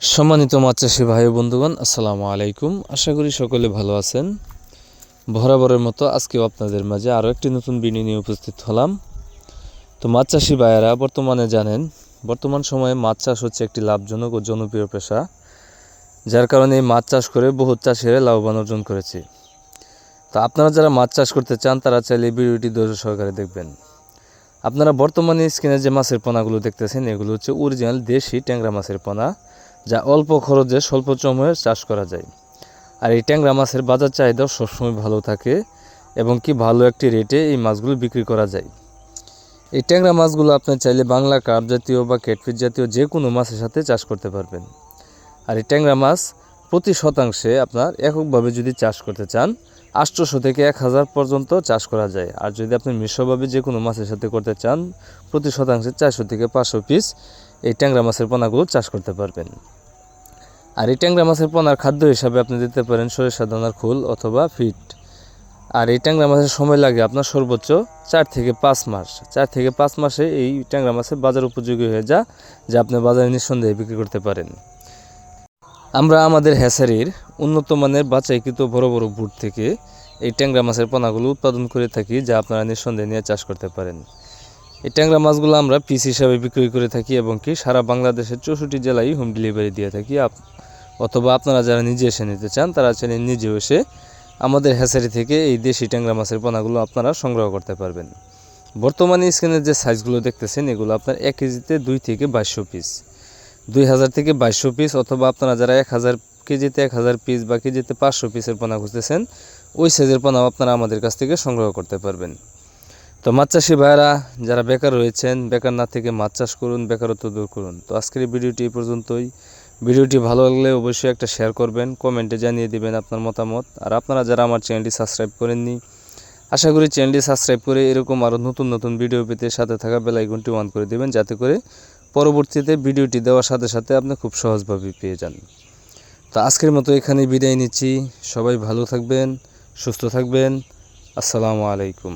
সম্মানিত মাছ চাষি ভাই বন্ধুগণ, আসসালামু আলাইকুম। আশা করি সকলে ভালো আছেন। বরাবরের মতো আজকেও আপনাদের মাঝে আরও একটি নতুন বিনি নিয়ে উপস্থিত হলাম। তো মাছ চাষি ভাইয়েরা, বর্তমানে জানেন, বর্তমান সময়ে মাছ চাষ হচ্ছে একটি লাভজনক ও জনপ্রিয় পেশা, যার কারণে এই মাছ চাষ করে বহু চাষিরা লাভবান অর্জন করেছে। তো আপনারা যারা মাছ চাষ করতে চান, তারা চাইলে ভিডিওটি ধৈর্য সহকারে দেখবেন। আপনারা বর্তমানে স্ক্রিনে যে মাছের পোনাগুলো দেখতেছেন, এগুলো হচ্ছে অরিজিনাল দেশি ট্যাংরা মাছের পোনা। যা অল্প খরচে স্বল্প সময়ে চাষ করা যায়। আর এই ট্যাংরা মাছের বাজার চাহিদাও সবসময় ভালো থাকে এবং কি ভালো একটি রেটে এই মাছগুলো বিক্রি করা যায়। এই ট্যাংরা মাছগুলো আপনি চাইলে বাংলা কার্প জাতীয় বা ক্যাটফিট জাতীয় যে কোনো মাছের সাথে চাষ করতে পারবেন। আর এই ট্যাংরা মাছ প্রতি শতাংশে আপনার এককভাবে যদি চাষ করতে চান, আটশোশো থেকে এক হাজার পর্যন্ত চাষ করা যায়। আর যদি আপনি মিশ্রভাবে যে কোনো মাছের সাথে করতে চান, প্রতি শতাংশে চারশো থেকে পাঁচশো পিস এই ট্যাংরা মাছের পোনাগুলো চাষ করতে পারবেন। আর এই ট্যাংরা মাছের পোনার খাদ্য হিসাবে আপনি দিতে পারেন সরিষা, দানার খোল অথবা ফিট। আর এই ট্যাংরা মাছের সময় লাগে আপনার সর্বোচ্চ চার থেকে পাঁচ মাস। চার থেকে পাঁচ মাসে এই ট্যাংরা মাছের বাজার উপযোগী হয়ে যা যা আপনি বাজারে নিঃসন্দেহে বিক্রি করতে পারেন। আমরা আমাদের হ্যাসারির উন্নত মানের বাছাইকৃত বড় বড় বুট থেকে এই ট্যাংরা মাছের পোনাগুলো উৎপাদন করে থাকি, যা আপনারা নিঃসন্দেহে নিয়ে চাষ করতে পারেন। এই ট্যাংরা মাছগুলো আমরা পিস হিসাবে বিক্রি করে থাকি এবং কি সারা বাংলাদেশের চৌষট্টি জেলায় হোম ডেলিভারি দিয়ে থাকি। অথবা আপনারা যারা নিজে এসে নিতে চান, তারা চাইলে নিজেও এসে আমাদের হ্যাচারি থেকে এই দেশি ট্যাংরা মাছের পোনাগুলো আপনারা সংগ্রহ করতে পারবেন। বর্তমানে স্ক্রিনের যে সাইজগুলো দেখতেছেন, এগুলো আপনার এক কেজিতে দুই থেকে বাইশশো পিস। দুই হাজার থেকে বাইশশো পিস অথবা আপনারা যারা এক হাজার কেজিতে এক হাজার পিস বা কেজিতে পাঁচশো পিসের পোনা খুঁজতেছেন, ওই সাইজের পোনাও আপনারা আমাদের কাছ থেকে সংগ্রহ করতে পারবেন। তো মাছ চাষি ভাইয়েরা, যারা বেকার রয়েছেন, বেকার না থেকে মাছ চাষ করুন, বেকারত্ব দূর করুন। তো আজকের ভিডিওটি এই পর্যন্তই। ভিডিওটি ভালো লাগলে অবশ্যই একটা শেয়ার করবেন কমেন্টে জানিয়ে দিবেন আপনার মতামত। আর আপনারা যারা আমার চ্যানেলটি সাবস্ক্রাইব করেননি, আশা করি চ্যানেলটি সাবস্ক্রাইব করে এরকম আরও নতুন নতুন ভিডিও পেতে সাথে থাকা বেল আইকনটি অন করে দেবেন, যাতে করে পরবর্তীতে ভিডিওটি দেওয়ার সাথে সাথে আপনি খুব সহজভাবে পেয়ে যান। তো আজকের মতো এখানে বিদায় নিচ্ছি। সবাই ভালো থাকবেন, সুস্থ থাকবেন। আসসালামু আলাইকুম।